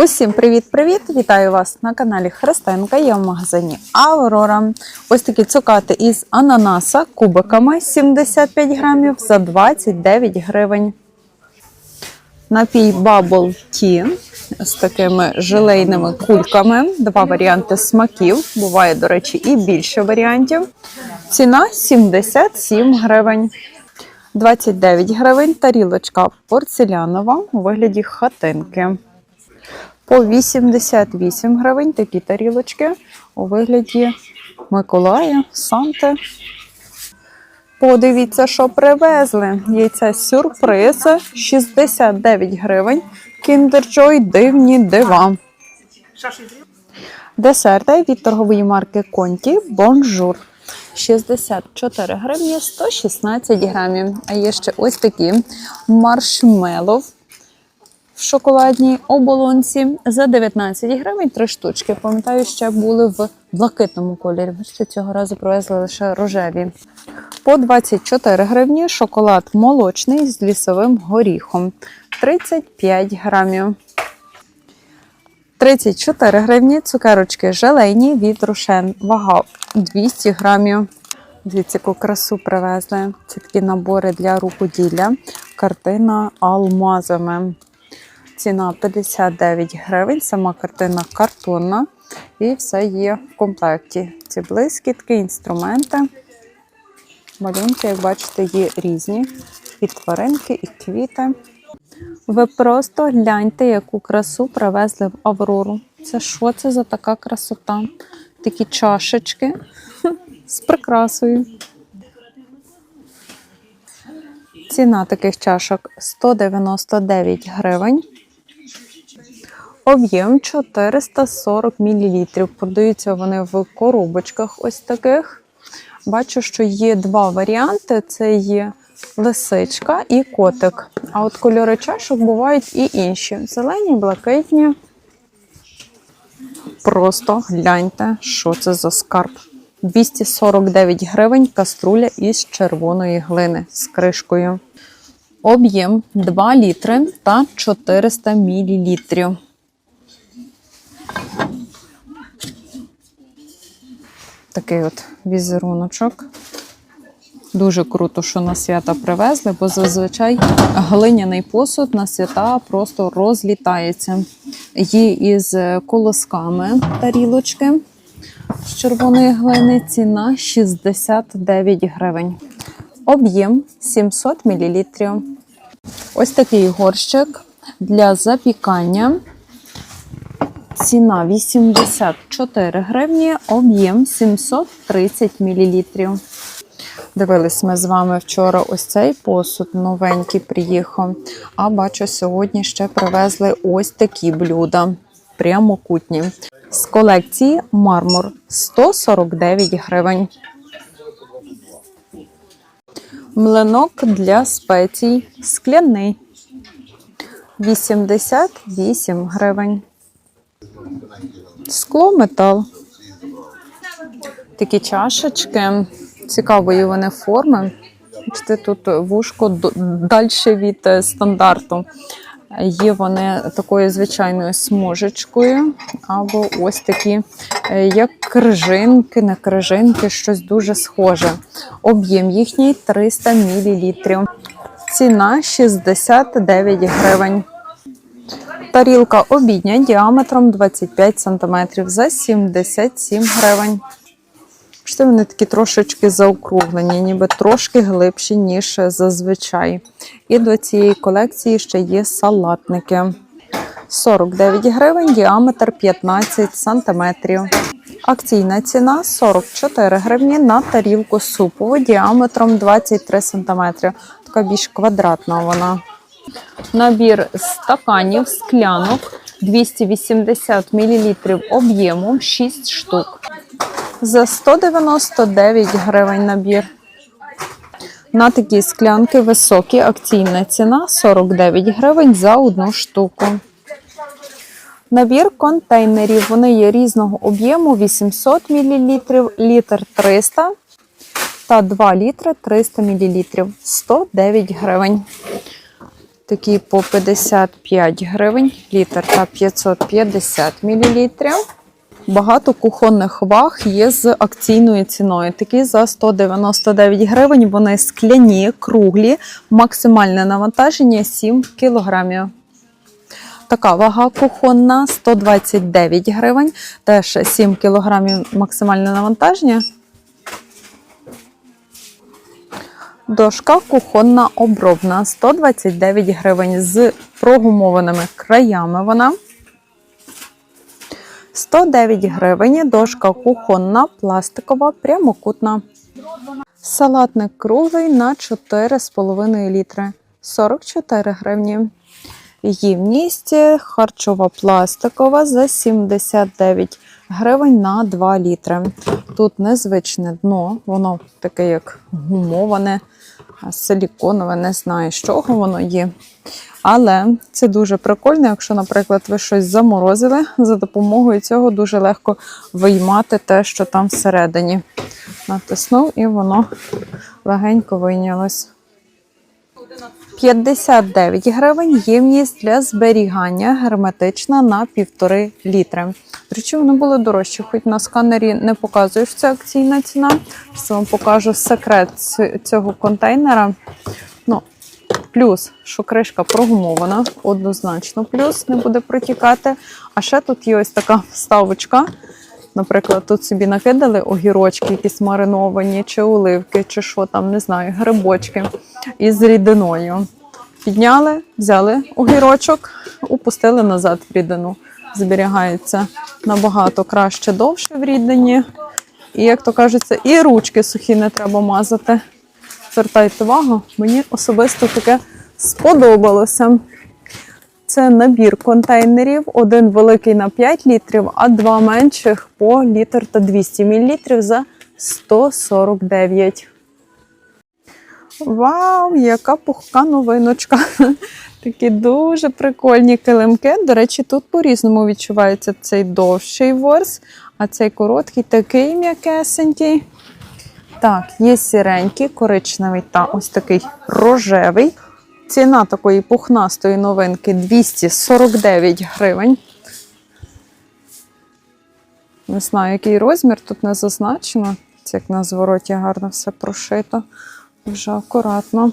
Усім привіт-привіт! Вітаю вас на каналі Христинка. Я в магазині Аврора. Ось такі цукати із ананаса кубиками 75 грамів за 29 гривень. Напій Bubble Tea з такими желейними кульками. Два варіанти смаків. Буває, до речі, і більше варіантів. Ціна 77 гривень. 29 гривень тарілочка порцелянова у вигляді хатинки. По 88 гривень такі тарілочки у вигляді Миколая, Санти. Подивіться, що привезли. Яйця сюрприз 69 гривень. Kinder Joy дивні дива. Десерти від торгової марки Конті Бонжур. 64 гривні 116 грамів. А є ще ось такі маршмеллоу в шоколадній оболонці за 19 гривень три штучки. Пам'ятаю, ще були в блакитному кольорі. Бачите, цього разу привезли лише рожеві. По 24 гривні шоколад молочний з лісовим горіхом 35 грамів. 34 гривні цукерочки желейні від Рошен. Вага 200 грамів. Дивіться, яку красу привезли. Це такі набори для рукоділля. Картина алмазами. Ціна 59 гривень, сама картина картонна. І все є в комплекті. Ці блискітки, інструменти. Малюнки, як бачите, є різні. І тваринки, і квіти. Ви просто гляньте, яку красу привезли в Аврору. Це що це за така красота? Такі чашечки з прикрасою. Ціна таких чашок 199 гривень. Об'єм 440 мл. Продаються вони в коробочках ось таких. Бачу, що є два варіанти: це є лисичка і котик. А от кольори чашок бувають і інші: зелені, блакитні. Просто гляньте, що це за скарб. 249 гривень каструля із червоної глини з кришкою. Об'єм 2 літри та 400 мл. Такий от візеруночок. Дуже круто, що на свята привезли, бо зазвичай глиняний посуд на свята просто розлітається. Є із колосками тарілочки з червоної глини. Ціна 69 гривень. Об'єм 700 мл. Ось такий горщик для запікання. Ціна 84 гривні, об'єм 730 мл. Дивились ми з вами вчора ось цей посуд новенький приїхав. А бачу, сьогодні ще привезли ось такі блюда прямокутні. З колекції мармур 149 гривень. Млинок для спецій скляний 88 гривень. Скло метал. Такі чашечки цікавої вони форми. Бачите, тут вушко далі від е, стандарту. Є вони такою звичайною смужечкою, або ось такі, е, як крижинки, не крижинки, щось дуже схоже. Об'єм їхній 300 мл. Ціна 69 гривень. Тарілка обідня діаметром 25 см за 77 гривень. Бачите, вони такі трошечки заокруглені, ніби трошки глибші, ніж зазвичай. І до цієї колекції ще є салатники. 49 гривень, діаметр 15 см. Акційна ціна 44 гривні на тарілку супову діаметром 23 см. Така більш квадратна вона. Набір стаканів, склянок 280 мл об'єму 6 штук. За 199 гривень набір. На такі склянки високі акційна ціна 49 гривень за одну штуку. Набір контейнерів. Вони є різного об'єму 800 мл, літр 300 та 2 літри 300 мл 109 гривень. Такі по 55 гривень літр та 550 мл. Багато кухонних ваг є з акційною ціною. Такі за 199 гривень. Вони скляні, круглі, максимальне навантаження 7 кілограмів. Така вага кухонна 129 гривень, теж 7 кілограмів максимальне навантаження. Дошка кухонна обробна 129 гривень з прогумованими краями. Вона 109 гривень. Дошка кухонна, пластикова, прямокутна. Салатник круглий на 4,5 літри 44 гривні. Ємність харчова пластикова за 79 гривень на 2 літри. Тут незвичне дно, воно таке як гумоване, силіконове, не знаю, з чого воно є. Але це дуже прикольно, якщо, наприклад, ви щось заморозили, за допомогою цього дуже легко виймати те, що там всередині. Натиснув і воно легенько вийнялось. 59 гривень ємність для зберігання герметична на 1,5 літри. До речі, вони були дорожчі, хоч на сканері не показує, що це акційна ціна. Зараз вам покажу секрет цього контейнера. Ну, плюс, що кришка прогумована, однозначно плюс не буде протікати. А ще тут є ось така вставочка. Наприклад, тут собі накидали огірочки, якісь мариновані, чи оливки, чи що там, не знаю, грибочки із рідиною. Підняли, взяли огірочок, упустили назад в рідину. Зберігається набагато краще довше в рідині. І, як то кажеться, і ручки сухі не треба мазати. Звертайте увагу, мені особисто таке сподобалося. Це набір контейнерів, один великий на 5 літрів, а два менших по літр та 200 мл за 149. Вау, яка пухка новиночка! Такі дуже прикольні килимки. До речі, тут по-різному відчувається цей довший ворс, а цей короткий такий м'якесенький. Так, є сіренький, коричневий та ось такий рожевий. Ціна такої пухнастої новинки 249 гривень. Не знаю, який розмір, тут не зазначено. Це як на звороті гарно все прошито. Вже акуратно.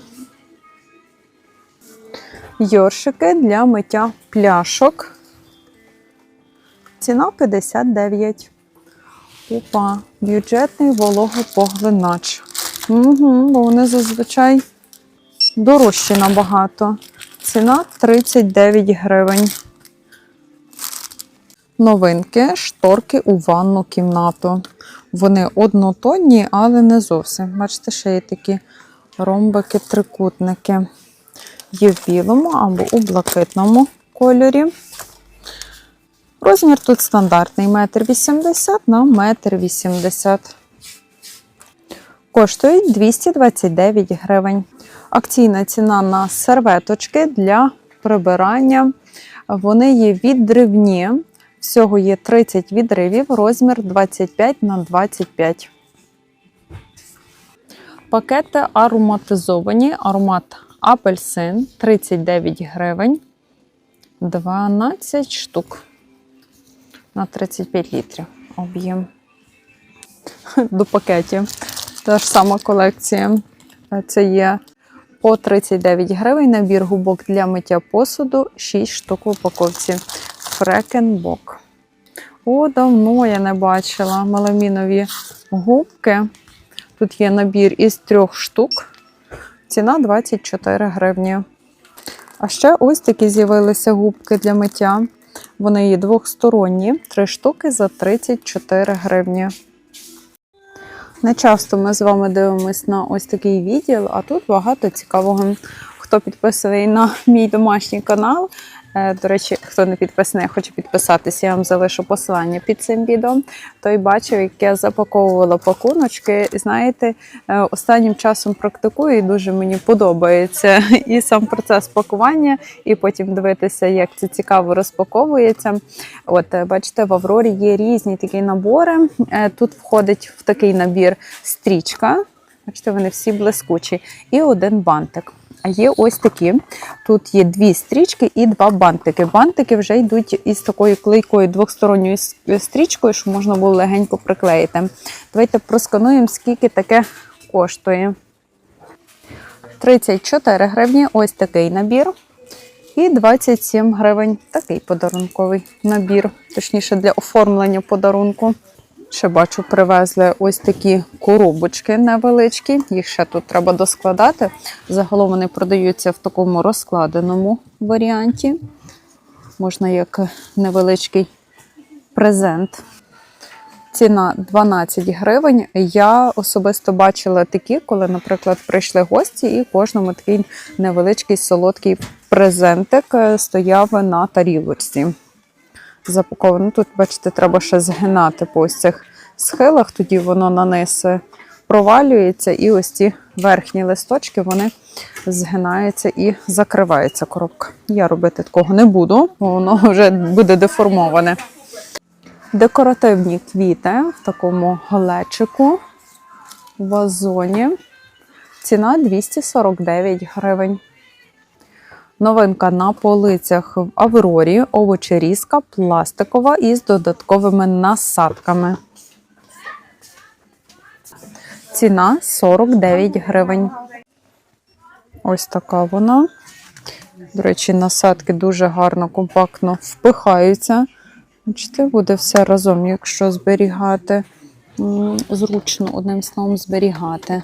Йоршики для миття пляшок. Ціна 59. Опа, бюджетний вологопоглинач. Угу, бо вони зазвичай дорожчі набагато. Ціна 39 гривень. Новинки, шторки у ванну кімнату. Вони однотонні, але не зовсім. Бачите, ще є такі ромбики, трикутники. Є в білому або у блакитному кольорі. Розмір тут стандартний 1,80 м на 1,80 м. Коштують 229 гривень. Акційна ціна на серветочки для прибирання. Вони є відривні. Всього є 30 відривів, розмір 25 на 25. Пакети ароматизовані. Аромат апельсин 39 гривень. 12 штук на 35 літрів об'єм. До пакетів. Та ж сама колекція. Це є по 39 гривень набір губок для миття посуду, 6 штук в упаковці. Фрекенбок. О, давно я не бачила меламінові губки. Тут є набір із трьох штук. Ціна 24 гривні. А ще ось такі з'явилися губки для миття. Вони є двохсторонні, три штуки за 34 гривні. Не часто ми з вами дивимось на ось такий відділ, а тут багато цікавого. Хто підписаний на мій домашній канал. Е, До речі, хто не підписаний, хоче підписатися, я вам залишу посилання під цим відео. Той бачив, як я запаковувала пакуночки. Знаєте, е, останнім часом практикую і дуже мені подобається і сам процес пакування, і потім дивитися, як це цікаво розпаковується. От, е, бачите, в Аврорі є різні такі набори. Тут входить в такий набір стрічка. Бачите, вони всі блискучі. І один бантик. А є ось такі. Тут є дві стрічки і два бантики. Бантики вже йдуть із такою клейкою двосторонньою стрічкою, що можна було легенько приклеїти. Давайте проскануємо, скільки таке коштує. 34 гривні ось такий набір. І 27 гривень такий подарунковий набір, точніше для оформлення подарунку. Ще бачу, привезли ось такі коробочки невеличкі. Їх ще тут треба доскладати. Загалом вони продаються в такому розкладеному варіанті. Можна як невеличкий презент. Ціна 12 гривень. Я особисто бачила такі, коли, наприклад, прийшли гості, і кожному такий невеличкий солодкий презентик е, стояв на тарілочці. Запаковано. Тут, бачите, треба ще згинати по ось цих схилах, тоді воно на низ е, провалюється, і ось ці верхні листочки вони згинаються і закривається коробка. Я робити такого не буду, бо воно вже буде деформоване. Декоративні квіти в такому глечику, в вазоні. Ціна 249 гривень. Новинка на полицях в Аврорі, овочерізка пластикова із додатковими насадками. Ціна 49 гривень. Ось така вона. До речі, насадки дуже гарно, компактно впихаються. Бачите, буде все разом, якщо зберігати. Зручно одним словом зберігати.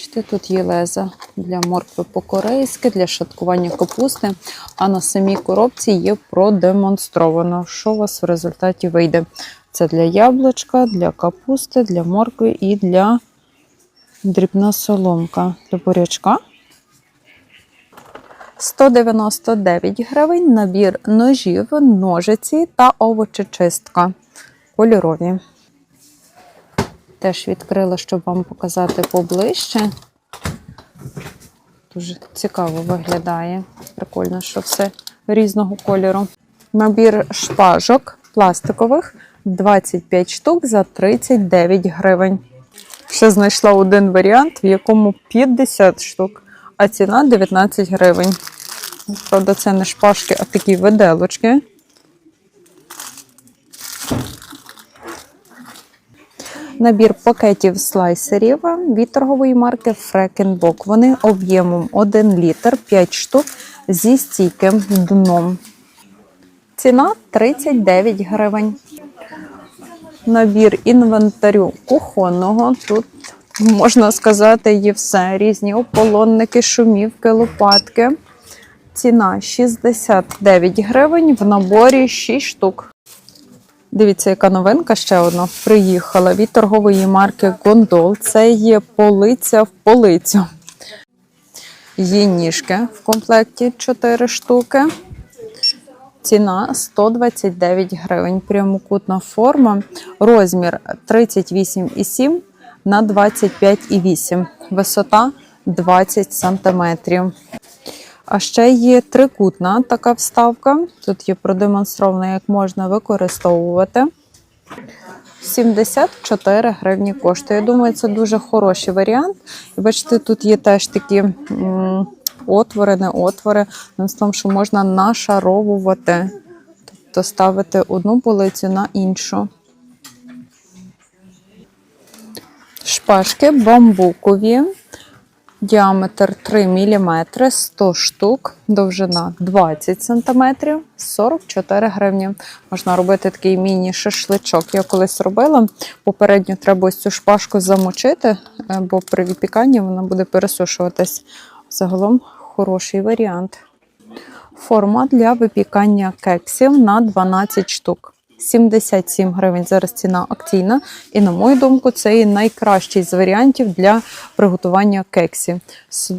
Бачите, тут є леза для моркви по-корейськи, для шаткування капусти. А на самій коробці є продемонстровано, що у вас в результаті вийде. Це для яблучка, для капусти, для моркви і для дрібна соломка для бурячка. 199 гривень набір ножів, ножиці та овочечистка кольорові. Теж відкрила, щоб вам показати поближче. Дуже цікаво виглядає. Прикольно, що все різного кольору. Набір шпажок пластикових 25 штук за 39 гривень. Ще знайшла один варіант, в якому 50 штук, а ціна 19 гривень. Правда, це не шпажки, а такі виделочки. Набір пакетів слайсерів від торгової марки Фрекенбок. Вони об'ємом 1 літр, 5 штук зі стійким дном. Ціна 39 гривень. Набір інвентарю кухонного. Тут можна сказати, є все. Різні ополонники, шумівки, лопатки. Ціна 69 гривень. В наборі 6 штук. Дивіться, яка новинка ще одна приїхала від торгової марки Гондол. Це є полиця в полицю. Є ніжки в комплекті 4 штуки. Ціна 129 гривень. Прямокутна форма. Розмір 38,7 на 25,8. Висота 20 сантиметрів. А ще є трикутна така вставка. Тут є продемонстровано, як можна використовувати. 74 гривні коштує. Я думаю, це дуже хороший варіант. І бачите, тут є теж такі отвори, не отвори. Тим словом, що можна нашаровувати, тобто ставити одну полицю на іншу. Шпажки бамбукові. Діаметр 3 мм, 100 штук, довжина 20 см, 44 гривні. Можна робити такий міні-шашличок. Я колись робила. Попередньо треба ось цю шпажку замочити, е, бо при випіканні вона буде пересушуватись. Загалом хороший варіант. Форма для випікання кексів на 12 штук. 77 гривень. Зараз ціна акційна. І, на мою думку, це і найкращий з варіантів для приготування кексів.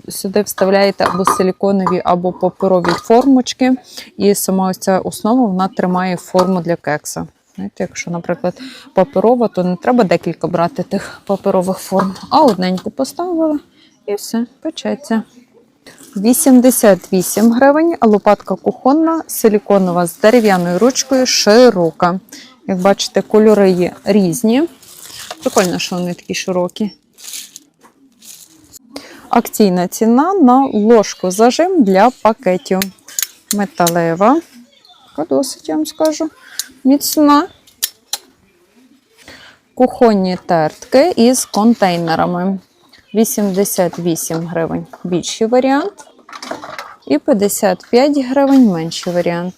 Сюди вставляєте або силіконові, або паперові формочки. І сама ось ця основа вона тримає форму для кекса. Знаєте, якщо, наприклад, паперова, то не треба декілька брати тих паперових форм, а одненьку поставила і все, печеться. 88 гривень, а лопатка кухонна, силіконова з дерев'яною ручкою, широка. Як бачите, кольори є різні. Прикольно, що вони такі широкі. Акційна ціна на ложку зажим для пакетів. Металева. Така досить, я вам скажу. Міцна. Кухонні тертки із контейнерами. 88 гривень більший варіант. І 55 гривень менший варіант.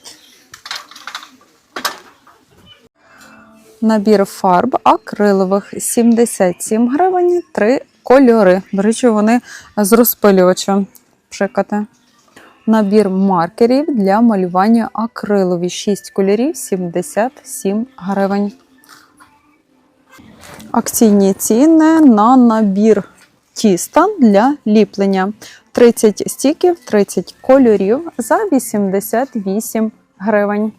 Набір фарб акрилових 77 гривень, 3 кольори. До речі, вони з розпилювачем пшикати. Набір маркерів для малювання акрилові 6 кольорів 77 гривень. Акційні ціни на набір тіста для ліплення. 30 стіків, 30 кольорів за 88 гривень.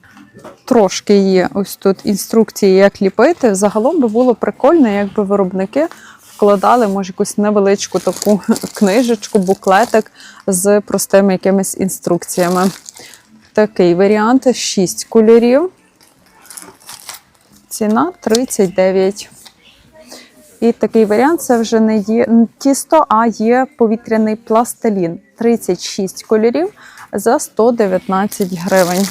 Трошки є ось тут інструкції, як ліпити. Загалом би було прикольно, якби виробники вкладали, може, якусь невеличку таку книжечку, буклетик з простими якимись інструкціями. Такий варіант 6 кольорів. Ціна 39. І такий варіант це вже не є тісто, а є повітряний пластилін. 36 кольорів за 119 гривень.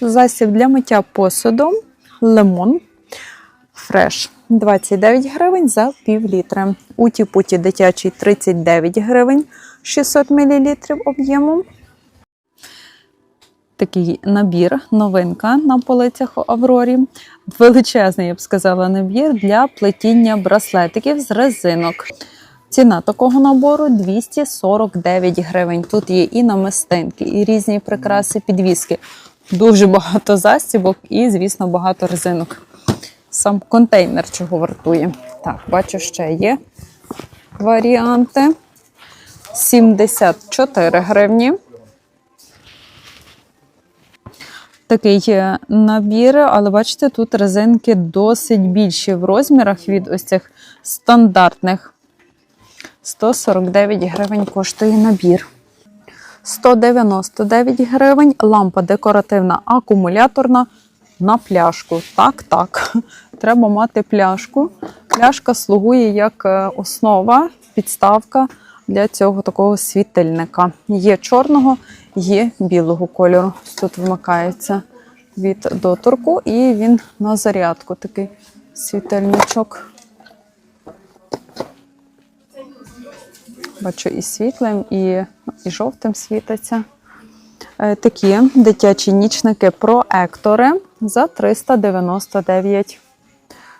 Засіб для миття посуду лимон фреш 29 гривень за пів літра. Уті-путі дитячий 39 гривень 600 мл об'єму. Такий набір, новинка на полицях у Аврорі. Величезний, я б сказала, набір для плетіння браслетиків з резинок. Ціна такого набору 249 гривень. Тут є і намистинки, і різні прикраси, підвіски. Дуже багато застібок і, звісно, багато резинок. Сам контейнер чого вартує. Так, бачу, ще є варіанти. 74 гривні. Такий набір, але бачите, тут резинки досить більші в розмірах від ось цих стандартних. 149 гривень коштує набір. 199 гривень лампа декоративна акумуляторна на пляшку. Так, так. Треба мати пляшку. Пляшка слугує як е, основа, підставка для цього такого світильника. Є чорного, є білого кольору. Тут вмикається від доторку, і він на зарядку такий світильничок. Бачу і світлим, і, і жовтим світиться. Е, Такі дитячі нічники проектори за 399.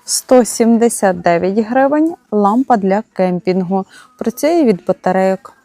179 гривень лампа для кемпінгу. Працює від батарейок.